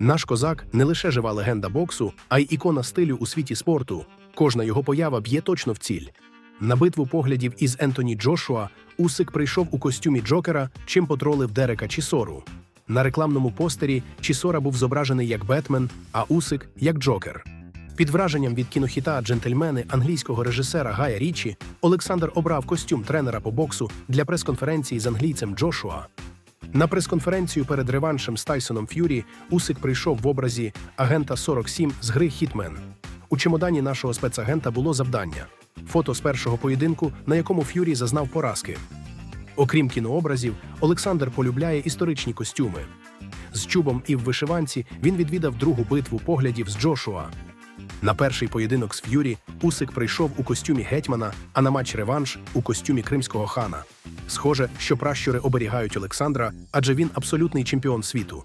Наш козак не лише жива легенда боксу, а й ікона стилю у світі спорту. Кожна його поява б'є точно в ціль. На битву поглядів із Ентоні Джошуа Усик прийшов у костюмі Джокера, чим потролив Дерека Чісору. На рекламному постері Чісора був зображений як Бетмен, а Усик як Джокер. Під враженням від кінохіта Джентльмени англійського режисера Гая Річі Олександр обрав костюм тренера по боксу для прес-конференції з англійцем Джошуа. На прес-конференцію перед реваншем з Тайсоном Ф'юрі Усик прийшов в образі агента 47 з гри Хітмен. У чемодані нашого спецагента було завдання фото з першого поєдинку, на якому Ф'юрі зазнав поразки. Окрім кінообразів, Олександр полюбляє історичні костюми. З чубом і в вишиванці він відвідав другу битву поглядів з Джошуа. На перший поєдинок з Ф'юрі Усик прийшов у костюмі гетьмана, а на матч реванш у костюмі кримського хана. Схоже, що пращури оберігають Олександра, адже він абсолютний чемпіон світу.